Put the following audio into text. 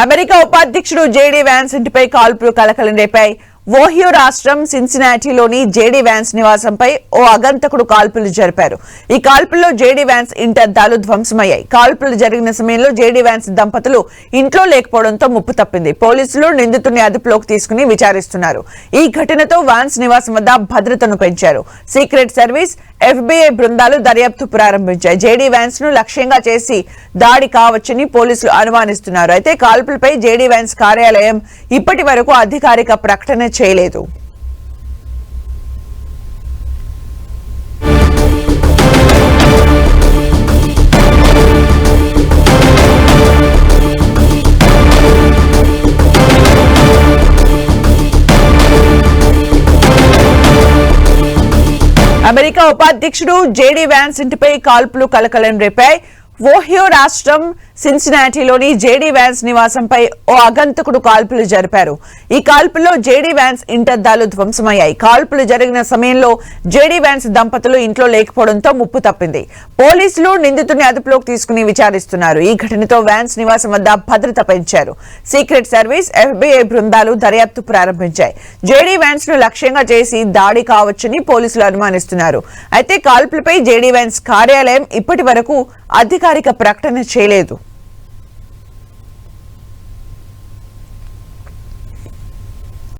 America ఉపాధ్యక్షుడు JD Vance ఇంటిపై కాల్పులు కలకలం రేపాయి. ఓహియో రాష్ట్రం సిన్సినాటిలోని జేడీ వ్యాన్స్ నివాసంపై ఓ అగంతకుడు కాల్పులు జరిపారు. ఈ కాల్పుల్లో జేడీ వ్యాన్స్ ఇంటద్దాలు ధ్వంసమయ్యాయి. కాల్పులు జరిగిన సమయంలో జేడీ వ్యాన్స్ దంపతులు ఇంట్లో లేకపోవడంతో ముప్పు తప్పింది. పోలీసులు నిందితుడిని అదుపులోకి తీసుకుని విచారిస్తున్నారు. ఈ ఘటనతో వ్యాన్స్ నివాసం వద్ద భద్రతను పెంచారు. సీక్రెట్ సర్వీస్ ఎఫ్బీఐ బృందాలు దర్యాప్తు ప్రారంభించాయి. జేడీ వ్యాన్స్ను లక్ష్యంగా చేసి దాడి కావచ్చని పోలీసులు అనుమానిస్తున్నారు. అయితే కాల్పులపై జేడీ వ్యాన్స్ కార్యాలయం ఇప్పటి వరకు అధికారిక ప్రకటన చేయలేదు. అమెరికా ఉపాధ్యక్షుడు జేడీ వ్యాన్స్ ఇంటిపై కాల్పులు కలకలం రేపాయి. ఓహియో రాష్ట్రం సిన్సినాటిలోని జేడీ వ్యాన్స్ నివాసంపై ఓ అగంతకుడు కాల్పులు జరిపారు. ఈ కాల్పుల్లో జేడీ వ్యాన్స్ ఇంటద్దాలు ధ్వంసమయ్యాయి. కాల్పులు జరిగిన సమయంలో జేడీ వ్యాన్స్ దంపతులు ఇంట్లో లేకపోవడంతో ముప్పు తప్పింది. పోలీసులు నిందితుడిని అదుపులోకి తీసుకుని విచారిస్తున్నారు. ఈ ఘటనతో వ్యాన్స్ నివాసం వద్ద భద్రత పెంచారు. సీక్రెట్ సర్వీస్ ఎఫ్బీఐ బృందాలు దర్యాప్తు ప్రారంభించాయి. జేడీ వ్యాన్స్ను లక్ష్యంగా చేసి దాడి కావచ్చని పోలీసులు అనుమానిస్తున్నారు. అయితే కాల్పులపై జేడీ వ్యాన్స్ కార్యాలయం ఇప్పటి వరకు అధికారిక ప్రకటన చేయలేదు.